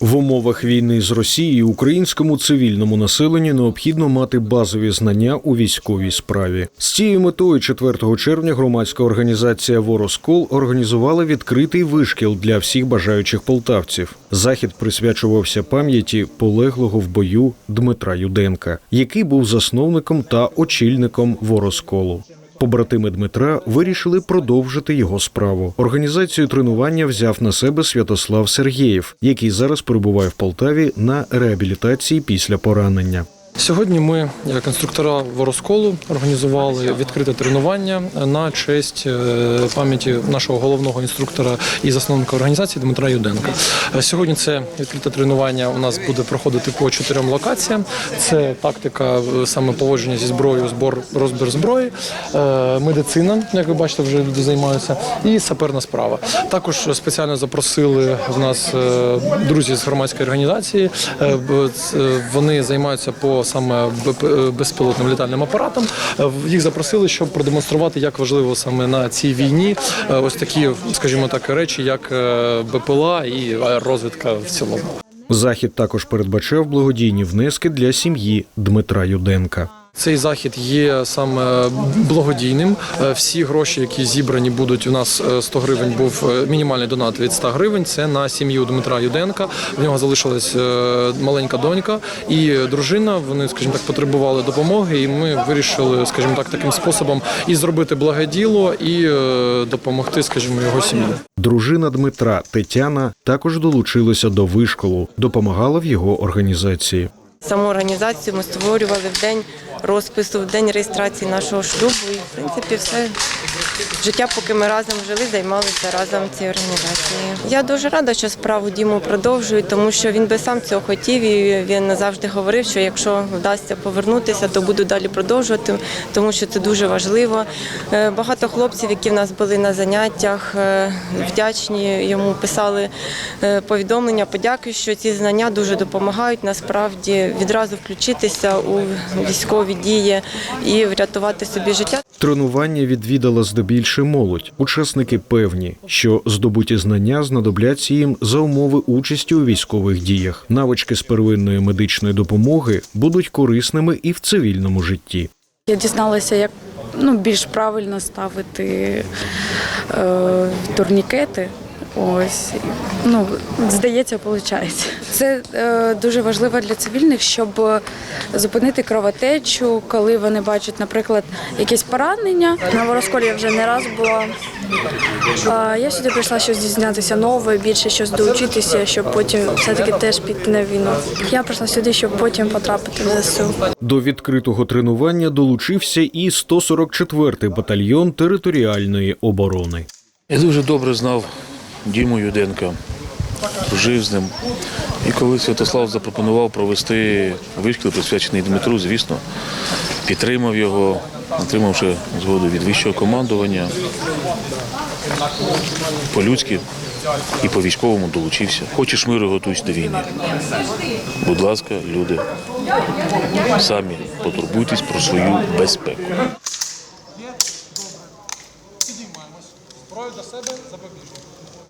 В умовах війни з Росією українському цивільному населенню необхідно мати базові знання у військовій справі. З цією метою 4 червня громадська організація Вороскол організувала відкритий вишкіл для всіх бажаючих полтавців. Захід присвячувався пам'яті полеглого в бою Дмитра Юденка, який був засновником та очільником Воросколу. Побратими Дмитра вирішили продовжити його справу. Організацію тренування взяв на себе Святослав Сергієв, який зараз перебуває в Полтаві на реабілітації після поранення. Сьогодні ми, як інструктора воросколу, організували відкрите тренування на честь е, пам'яті нашого головного інструктора і засновника організації Дмитра Юденка. Е, Сьогодні це відкрите тренування у нас буде проходити по чотирьом локаціям. Це тактика е, саме поводження зі зброєю, збор розбір зброї, медицина, як ви бачите, вже люди займаються, і саперна справа. Також спеціально запросили в нас друзі з громадської організації. Вони займаються по саме БП- безпілотним літальним апаратам. Е, Їх запросили, щоб продемонструвати, як важливо саме на цій війні е, ось такі, скажімо так, речі, як е, БПЛА і розвідка в цілому. Захід також передбачав благодійні внески для сім'ї Дмитра Юденка. Цей захід є саме благодійним. Е, Всі гроші, які зібрані будуть у нас е, 100 гривень, був е, мінімальний донат від 100 гривень. Це на сім'ю Дмитра Юденка. В нього залишилась е, маленька донька і дружина. Вони, скажімо так, потребували допомоги, і ми вирішили, скажімо так, таким способом і зробити благоділо, і е, допомогти, скажімо, його сім'ї. Дружина Дмитра Тетяна також долучилася до вишколу, допомагала в його організації. Саму організацію ми створювали в день розпису, в день реєстрації нашого шлюбу. І, в принципі, все життя, поки ми разом жили, займалися разом цією організацією. Я дуже рада, що справу Діму продовжують, тому що він би сам цього хотів і він завжди говорив, що якщо вдасться повернутися, то буду далі продовжувати, тому що це дуже важливо. Е, Багато хлопців, які в нас були на заняттях, е, вдячні йому писали е, повідомлення, подяки, що ці знання дуже допомагають насправді відразу включитися у військові дії і врятувати собі життя. Тренування відвідала здебільше молодь. Учасники певні, що здобуті знання знадобляться їм за умови участі у військових діях. Навички з первинної медичної допомоги будуть корисними і в цивільному житті. Я дізналася, як ну, більш правильно ставити е, турнікети. Ось ну здається, виходить. Це е, дуже важливо для цивільних, щоб е, зупинити кровотечу, коли вони бачать, наприклад, якесь поранення. На ворожколі я вже не раз була. А я сюди прийшла щось дізнатися нове, більше щось доучитися, щоб потім все-таки теж піти на війну. Я прийшла сюди, щоб потім потрапити в ЗСУ. До відкритого тренування долучився і 144-й батальйон територіальної оборони. Я дуже добре знав Діму Юденка, жив з ним. І коли Святослав запропонував провести вишкіл, присвячений Дмитру, звісно, підтримав його, отримавши згоду від вищого командування, по-людськи і по-військовому долучився. Хочеш миру, готуйся до війни. Будь ласка, люди, самі потурбуйтесь про свою безпеку. Підіймаємось. Зброю до себе запобіжник.